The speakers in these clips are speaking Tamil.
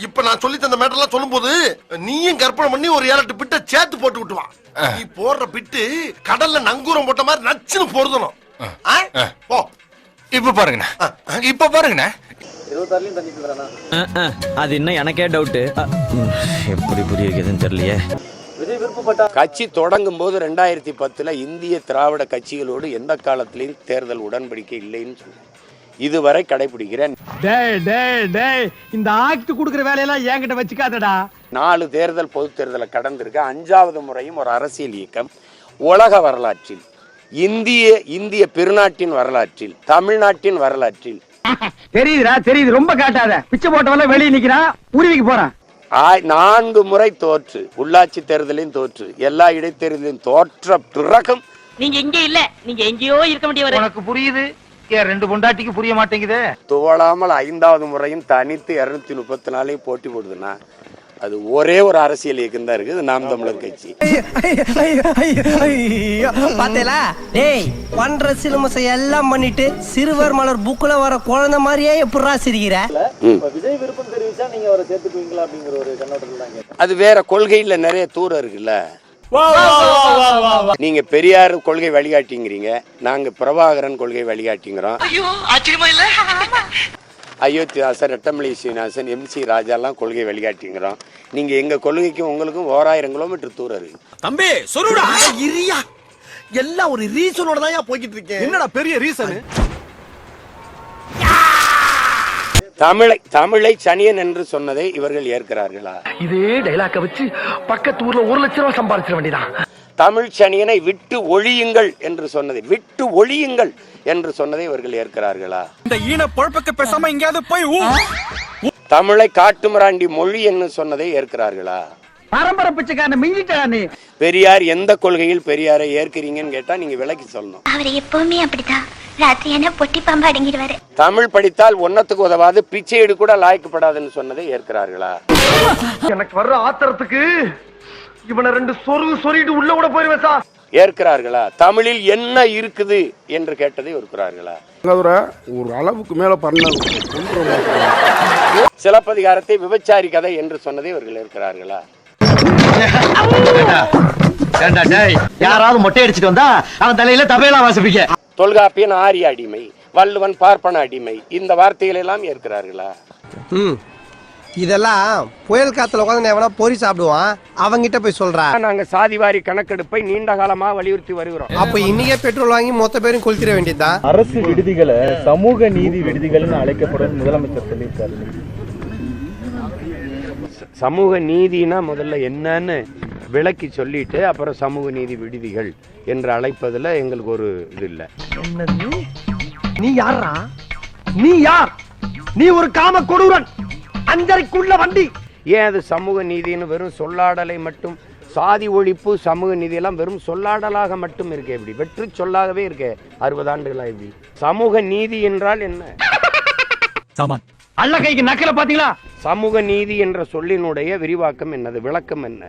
இப்ப நான் சொல்லி தந்த மேட்டர்லாம் சொல்லும்போது நீயும் கற்பனை பண்ணி ஒரு ஏழு எட்டு பிட்ட சேர்த்து போட்டு விட்டுவான் நீ போடுற பிட்டு கடல்ல நங்கூரம் போட்ட மாதிரி நச்சுன்னு பொருதணும். ஆ? போ. இப்ப பாருங்கண்ணே. இப்ப பாருங்கண்ணே. அது இன்னும் எனக்கே டவுட்டு எப்படி புரிய வைக்கிறதுன்னு தெரியலையே. கட்சி தொடங்கும் போது ரெண்டாயிரத்தி பத்துல இந்திய திராவிட கட்சிகளோடு எந்த காலத்திலையும் தேர்தல் உடன்படிக்கை இல்லைன்னு சொன்னேன் இதுவரை கடைபிடிக்கிறேன். டேய் டேய் டேய் இந்த ஆக்ட் குடுக்குற வேலையெல்லாம் என்கிட்ட வச்சுக்காதடா. நாலு தேர்தல் பொது தேர்தலை கடந்திருக்க அஞ்சாவது முறையும் ஒரு அரசியல் இயக்கம். உலக வரலாற்றில் இந்திய இந்திய பெருநாட்டின் வரலாற்றில் தமிழ்நாட்டின் வரலாற்றில். தெரியுதுடா தெரியுது. ரொம்ப காட்டாத. பிச்சை போட்டவெல்லாம் வெளியே நிக்கிறான் உருவிக்கு போறான் ஆய்- நான்கு முறை தோற்று. உள்ளாட்சி தேர்தலையும் தோற்று. எல்லா இடைத்தேர்தலையும் தோற்ற பிறகும் நீங்க இங்க இல்ல. நீங்க எங்கேயோ இருக்க வேண்டியவர். உனக்கு புரியுது? ஏன் ரெண்டு பொண்டாட்டிக்கு புரிய மாட்டேங்குதே? துவளாமல் ஐந்தாவது முறையும் தனித்து இருநூத்தி முப்பத்தி நாலையும் போட்டி போடுதுன்னா அது ஒரே ஒரு அரசியல் இயக்கம் தான் இருக்குது நாம் தமிழர் கட்சி. பாத்தேலா? டேய் பண்ற சிலுமசை எல்லாம் பண்ணிட்டு சிறுவர் மலர் புக்ல வர குழந்தை மாதிரியே எப்படிரா சிரிக்கிற? ம். அது வேற கொள்கையில நிறைய தூரம் இருக்குல்ல. நீங்க பெரியார் கொள்கை வழிகாட்டிங்கிறீங்க. நாங்க பிரபாகரன் கொள்கை வழிகாட்டிங்கிறோம். ஐயோ ஆச்சரியமா இல்ல? அயோத்தியாசன் ரெட்டமலை சீனிவாசன் எம்சி ராஜாலாம் கொள்கை வழிகாட்டிங்கிறோம். நீங்க எங்க கொள்கைக்கும் உங்களுக்கும் ஓராயிரம் கிலோமீட்டர் தூரம் இருக்கு. தம்பி சொல்லுடா. இரியா. எல்லாம் ஒரு ரீசனோட தான் போய்கிட்டு இருக்கேன். என்னடா பெரிய ரீசன் தமிழை தமிழை சனியன் என்று சொன்னதை இவர்கள் ஏற்கிறார்களா? இதே டைலாக்க வச்சு பக்கத்து ஊர்ல ஒரு லட்சம் ரூபாய் சம்பாதிச்சிட வேண்டியதான் தமிழ் சனியனை விட்டு ஒழியுங்கள் என்று சொன்னதை விட்டு ஒழியுங்கள் என்று சொன்னதை இவர்கள் ஏற்கிறார்களா? இந்த ஈன பொழப்புக்கு பேசாம எங்கேயாவது போய் ஊ தமிழை காட்டுமிராண்டி மொழி என்று சொன்னதை ஏற்கிறார்களா? பரம்பரை பிச்சைக்காரன் மிஞ்சிட்டா நீ. பெரியார் எந்த கொள்கையில் பெரியாரை ஏற்கிறீங்கன்னு கேட்டா நீங்க விளக்கி சொல்லணும். அவர் எப்பவுமே அப்படிதான் ராத்திரியான பொட்டி பாம்பு அடங்கிடுவாரு. தமிழ் படித்தால் ஒன்னத்துக்கு உதவாது பிச்சை எடு கூட லாய்க்கப்படாதுன்னு சொன்னதை ஏற்கிறார்களா? எனக்கு வர்ற ஆத்திரத்துக்கு இவனை ரெண்டு சொருகு சொருகிட்டு உள்ள கூட போயிருவேன் சார். ஏற்கிறார்களா? தமிழில் என்ன இருக்குது என்று கேட்டதை ஏற்கிறார்களா ஒரு அளவுக்கு மேல பண்ண சிலப்பதிகாரத்தை விபச்சாரி கதை என்று சொன்னதை இவர்கள் ஏற்கிறார்களா? யாராவது மொட்டை அடிச்சிட்டு வந்தா அவன் தலையில தபையெல்லாம் வாசிப்பீங்க தொல்காப்பியன் ஆரிய அடிமை வள்ளுவன் பார்ப்பன அடிமை இந்த வார்த்தைகளை எல்லாம் ஏற்கிறார்களா? ம். இதெல்லாம் புயல் காத்துல உட்காந்து எவனா பொறி சாப்பிடுவான் அவங்கிட்ட போய் சொல்றா. நாங்க சாதிவாரி கணக்கெடுப்பை நீண்ட காலமா வலியுறுத்தி வருகிறோம். அப்ப இன்னைக்கே பெட்ரோல் வாங்கி மொத்த பேரும் கொளுத்திட வேண்டியதுதான் அரசு விடுதிகளை சமூக நீதி விடுதிகள்னு அழைக்கப்படும் முதலமைச்சர் சொல்லியிருக்காரு. சமூக நீதினா முதல்ல என்னன்னு விளக்கி சொல்லிட்டு அப்புறம் சமூக நீதி விடுதிகள் என்று அழைப்பதுல எங்களுக்கு ஒரு இது இல்லை. என்னது? நீ யாரா நீ யார்? நீ ஒரு காம கொடூரன். அஞ்சரைக்குள்ள வண்டி. ஏன் அது சமூக நீதின்னு வெறும் சொல்லாடலை மட்டும்? சாதி ஒழிப்பு சமூக நீதி எல்லாம் வெறும் சொல்லாடலாக மட்டும் இருக்கே இப்படி. வெற்று சொல்லாகவே இருக்கே. அறுபது ஆண்டுகளா இப்படி. சமூக நீதி என்றால் என்ன? அல்ல கைக்கு நக்கல பாத்தீங்களா சமூக நீதி என்ற சொல்லினுடைய விரிவாக்கம் என்னது? விளக்கம் என்ன?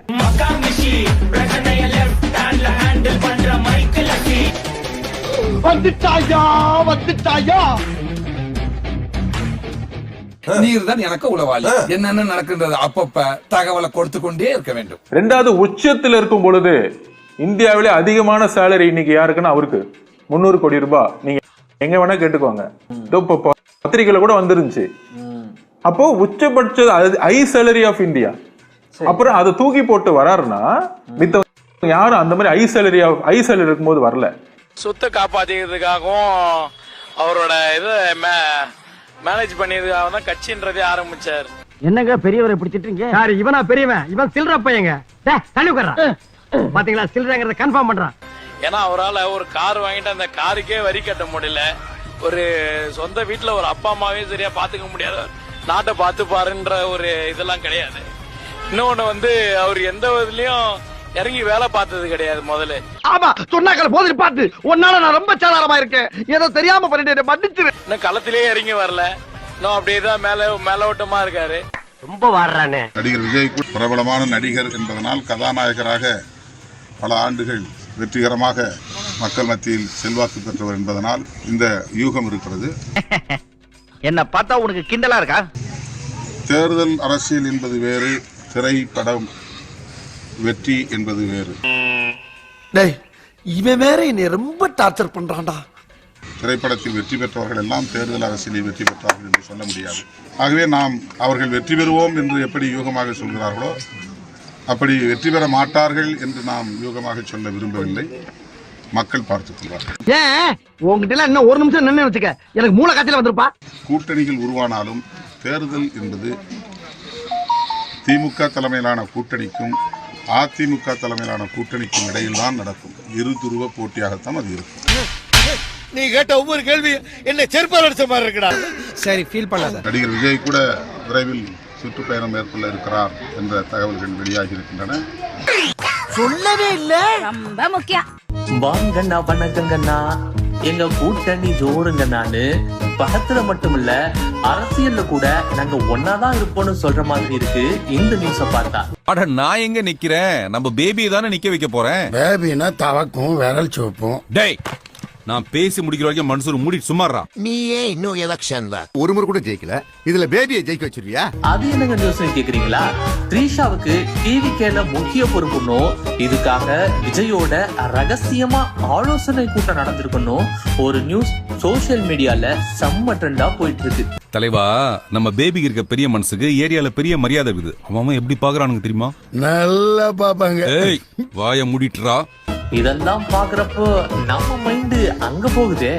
வந்துட்டாயா? வந்துட்டாயா? நீர் தான் எனக்கு உளவாளி. என்னென்ன நடக்கின்றது அப்பப்ப தகவலை கொடுத்து கொண்டே இருக்க வேண்டும். ரெண்டாவது உச்சத்தில் இருக்கும் பொழுது இந்தியாவிலே அதிகமான சேலரி இன்னைக்கு யாருக்குன்னா அவருக்கு. முந்நூறு கோடி ரூபாய் நீங்க எங்க வேணா கேட்டுக்கோங்க. இப்ப ப- பத்திரிக்கையில கூட வந்துருந்துச்சு. அப்போ உச்சபட்ச ஐ சேலரி ஆஃப் இந்தியா அப்புறம் அதை தூக்கி போட்டு வராருன்னா மித்த யாரும் அந்த மாதிரி ஐ சேலரி ஐ சேலரி இருக்கும்போது வரல. சொத்தை காப்பாத்திக்கிறதுக்காகவும் அவரோட இது மேனேஜ் பண்ணியதுக்காக தான் கட்சின்றதே ஆரம்பிச்சார். என்னங்க பெரியவரை இப்படி திட்டுறீங்க யாரு இவனா பெரியவன். இவன் சில்ற பையங்க. டேய், தள்ளி பாத்தீங்களா? சில்றங்கிறத கன்ஃபார்ம் பண்றான். ஏன்னா அவரால் ஒரு கார் வாங்கிட்டு அந்த காருக்கே வரி கட்ட முடியல. ஒரு சொந்த வீட்டுல ஒரு அப்பா அம்மாவையும் சரியா பாத்துக்க முடியாத. நாட்டை பார்த்துப்பாருன்ற ஒரு இதெல்லாம் கிடையாது. இன்னொன்னு வந்து அவர் எந்த இதுலயும் இறங்கி வேலை பார்த்தது கிடையாது முதல்ல. ஆமா சொன்னாக்கள் போதில் பார்த்து. உன்னால நான் ரொம்ப சாதாரமா இருக்கேன். ஏதோ தெரியாம பண்ணிட்டு மன்னிச்சிரு. இன்னும் களத்திலே இறங்கி வரல. இன்னும் அப்படியே தான் மேல மேலோட்டமா இருக்காரு. ரொம்ப வாடுறானே. நடிகர் விஜய் கூட பிரபலமான நடிகர் என்பதனால் கதாநாயகராக பல ஆண்டுகள் வெற்றிகரமாக மக்கள் மத்தியில் செல்வாக்கு பெற்றவர் என்பதனால் இந்த யூகம் இருக்கிறது. என்ன பார்த்தா உனக்கு கிண்டலா இருக்கா? தேர்தல் அரசியல் என்பது வேறு திரைப்படம் வெற்றி என்பது வேறு. டேய் இவன் வேற என்னை ரொம்ப டார்ச்சர் பண்றான்டா. திரைப்படத்தில் வெற்றி பெற்றவர்கள் எல்லாம் தேர்தல் அரசியலில் வெற்றி பெற்றார்கள் என்று சொல்ல முடியாது. ஆகவே நாம் அவர்கள் வெற்றி பெறுவோம் என்று எப்படி யூகமாக சொல்கிறார்களோ அப்படி வெற்றி பெற மாட்டார்கள் என்று நாம் யூகமாக சொல்ல விரும்பவில்லை. மக்கள் பார்த்துக் கொள்வார்கள். ஏன்? உங்ககிட்ட எல்லாம் இன்னும் ஒரு நிமிஷம் நின்னு வச்சுக்க. எனக்கு காய்ச்சல வந்திருப்பா. கூட்டணிகள் உருவானாலும் தேர்தல் என்பது திமுக தலைமையிலான கூட்டணிக்கும் அதிமுக தலைமையிலான கூட்டணிக்கும் இடையில் தான் நடக்கும். இரு துருவ போட்டியாகத்தான் அது இருக்கும். நீ கேட்ட ஒவ்வொரு கேள்வி என்ன செருப்பால் அடிச்ச மாதிரி இருக்குடா. சரி ஃபீல் பண்ணாத. நடிகர் விஜய் கூட விரைவில் சுற்றுப்பயணம் மேற்கொள்ள இருக்கிறார் என்ற தகவல்கள் வெளியாகி இருக்கின்றன சொல்லவே இல்ல. ரொம்ப முக்கியம். வாங்கண்ணா வணக்கங்கண்ணா. எங்க கூட்டணி ஜோருங்க நானு. பகத்துல மட்டும் இல்ல அரசியல்ல கூட நாங்க ஒன்னாதான் இருப்போம்னு சொல்ற மாதிரி இருக்கு. இந்த நியூஸ பார்த்தா. அட நான் எங்க நிக்கிறேன்? நம்ம பேபியை தானே நிக்க வைக்க போறேன்? பேபினா தவக்கும் விரல் சோப்பும். டேய் நான் பேசி முடிக்கிற வரைக்கும் மனுஷன் மூடிட்டு சும்மாறா. நீயே இன்னும் எலெக்ஷன்ல ஒரு முறை கூட ஜெயிக்கல. இதுல பேபியை ஜெயிக்க வச்சிருவியா? அது என்னங்க நியூஸ் கேக்குறீங்களா? த்ரீஷாவுக்கு டிவி கேல முக்கிய பொறுப்புன்னும் இதுக்காக விஜயோட ரகசியமா ஆலோசனை கூட்டம் நடந்திருக்கணும் ஒரு நியூஸ் சோசியல் மீடியால செம்ம ட்ரெண்டா போயிட்டு இருக்கு தலைவா நம்ம பேபிக்கு இருக்க பெரிய மனசுக்கு ஏரியால பெரிய மரியாதை இருக்குது. அவன் அவன் எப்படி பாக்குறானுங்க தெரியுமா? நல்லா பாப்பாங்க. ஏய் வாய மூடிட்டுறா. இதெல்லாம் பாக்குறப்போ நம்ம மைண்டு அங்க போகுதே.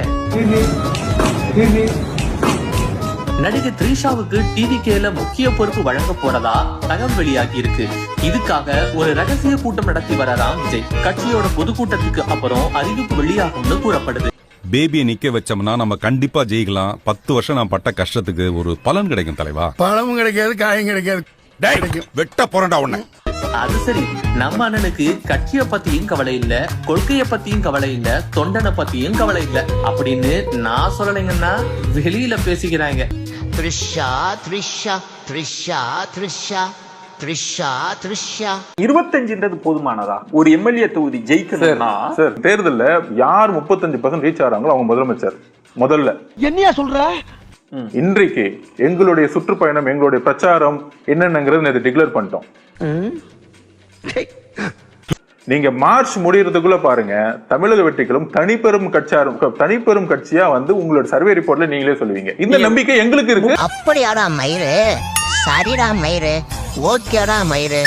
நடிகை த்ரிஷாவுக்கு டிவி கேல முக்கிய பொறுப்பு வழங்க போறதா தகவல் வெளியாகி இருக்கு. இதுக்காக ஒரு ரகசிய கூட்டம் நடத்தி வரலாம் விஜய். கட்சியோட பொதுக்கூட்டத்துக்கு அப்புறம் அறிவிப்பு வெளியாகும்னு கூறப்படுது. பேபியை நிக்க வச்சோம்னா நம்ம கண்டிப்பா ஜெயிக்கலாம். பத்து வருஷம் நான் பட்ட கஷ்டத்துக்கு ஒரு பலன் கிடைக்கும் தலைவா? பழமும் கிடைக்காது காயும் கிடைக்காது. டேய் வெட்ட போறேன்டா உன்னை. அது சரி. நம்ம அண்ணனுக்கு கட்சிய பத்தியும் கவலை இல்ல கொள்கைய பத்தியும் கவலை இல்ல தொண்டனை பத்தியும் கவலை இல்ல. அப்படின்னு நான் சொல்லலைங்கன்னா வெளியில பேசிக்கிறாங்க. த்ரிஷா த்ரிஷா த்ரிஷா த்ரிஷா த்ரிஷா த்ரிஷா. இருபத்தஞ்சுன்றது போதுமானதா? ஒரு எம்எல்ஏ தொகுதி ஜெயிக்கணும்னா சார் தேர்தல்ல யார் முப்பத்தஞ்சு பர்சன்ட் ரீச் ஆறாங்களோ அவங்க முதலமைச்சர். முதல்ல. என்னையா சொல்ற? இன்றைக்கு எங்களுடைய சுற்றுப்பயணம் எங்களுடைய பிரச்சாரம் என்னென்னங்கிறது நேற்று டிக்ளேர் பண்ணிட்டோம். நீங்க மார்ச் முடியறதுக்குள்ள பாருங்க தமிழக வெற்றிகளும் தனிப்பெரும் கட்சியாரும் தனிப்பெரும் கட்சியா வந்து உங்களோட சர்வே ரிப்போர்ட்ல நீங்களே சொல்லுவீங்க. இந்த நம்பிக்கை எங்களுக்கு இருக்கு. அப்படியாடா மயிறு? சரிடா மயிறு. ஓகேடா மயிறு.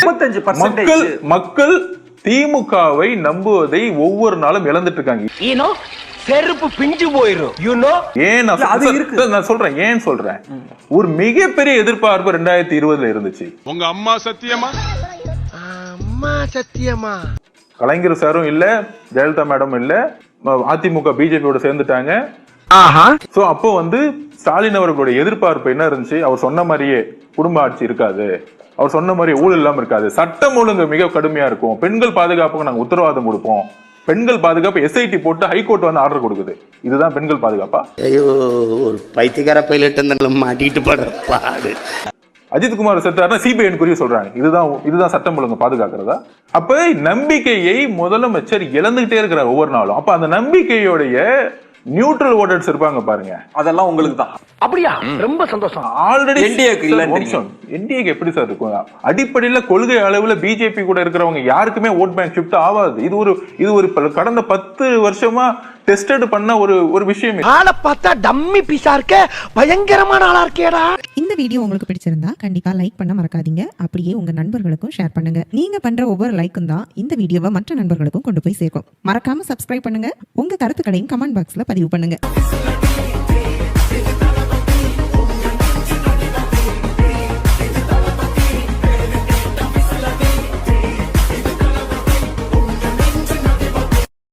மக்கள் மக்கள் திமுகவை நம்புவதை ஒவ்வொரு நாளும் இழந்துட்டு இருக்காங்க. ஈனோ செருப்பு பிஞ்சு போயிரும் யூ நோ ஏன் நான் சொல்றேன். ஏன் சொல்றேன்? ஒரு மிகப்பெரிய எதிர்பார்ப்பு ரெண்டாயிரத்தி இருபதுல இருந்துச்சு. உங்க அம்மா சத்தியமா? அம்மா சத்தியமா கலைஞர் சாரும் இல்ல ஜெயலலிதா மேடம் இல்ல அதிமுக பிஜேபியோட சேர்ந்துட்டாங்க. ஆஹா. சோ அப்போ வந்து ஸ்டாலின் அவர்களுடைய எதிர்பார்ப்பு என்ன இருந்துச்சு? அவர் சொன்ன மாதிரியே குடும்ப ஆட்சி இருக்காது. அவர் சொன்ன மாதிரி ஊழல் இல்லாம இருக்காது. சட்டம் ஒழுங்கு மிக கடுமையா இருக்கும். பெண்கள் பாதுகாப்புக்கு நாங்க உத்தரவாதம் கொடுப்போம். பெண்கள் பாதுகாப்பு எஸ்ஐடி போட்டு ஹைகோர்ட் வந்து ஆர்டர் கொடுக்குது. இதுதான் பெண்கள் பாதுகாப்பா? ஐயோ ஒரு பைத்தியக்கார பைலட் இருந்தாலும் மாட்டிட்டு படுற பாடு. அஜித்குமார் செத்தாருன்னா சிபிஐ குறிய சொல்றாங்க. இதுதான் இதுதான் சட்டம் ஒழுங்கு பாதுகாக்கிறதா? அப்ப நம்பிக்கையை முதலமைச்சர் இழந்துகிட்டே இருக்கிறார் ஒவ்வொரு நாளும். அப்ப அந்த நம்பிக்கையோடைய நியூட்ரல் ஓட்டர்ஸ் இருப்பாங்க பாருங்க. அதெல்லாம் உங்களுக்கு தான். அப்படியா? ரொம்ப சந்தோஷம். ஆல்ரெடி NDA க்கு இல்லன்னு என்டிஏக்கு எப்படி சார் இருக்கும்? அடிப்படையில கொள்கை அளவுல பிஜேபி கூட இருக்கிறவங்க யாருக்குமே ஓட் பேங்க் ஷிஃப்ட் ஆகாது. இது ஒரு இது ஒரு கடந்த பத்து வருஷமா டெஸ்டட் பண்ண ஒரு ஒரு விஷயம். ஆளை பார்த்தா டம்மி பீஸா இருக்க பயங்கரமான ஆளா இருக்கேடா. இந்த வீடியோ உங்களுக்கு பிடிச்சிருந்தா கண்டிப்பா லைக் பண்ண மறக்காதீங்க. அப்படியே உங்க நண்பர்களுக்கும் ஷேர் பண்ணுங்க. நீங்க பண்ற ஒவ்வொரு லைக்கும் தான் இந்த வீடியோவை மற்ற நண்பர்களுக்கும் கொண்டு போய் சேர்க்கும். மறக்காம சப்ஸ்கிரைப் பண்ணுங்க. உங்க கருத்துக்களையும் கமெண்ட் பாக்ஸ்ல பதிவு பண்ணுங்க.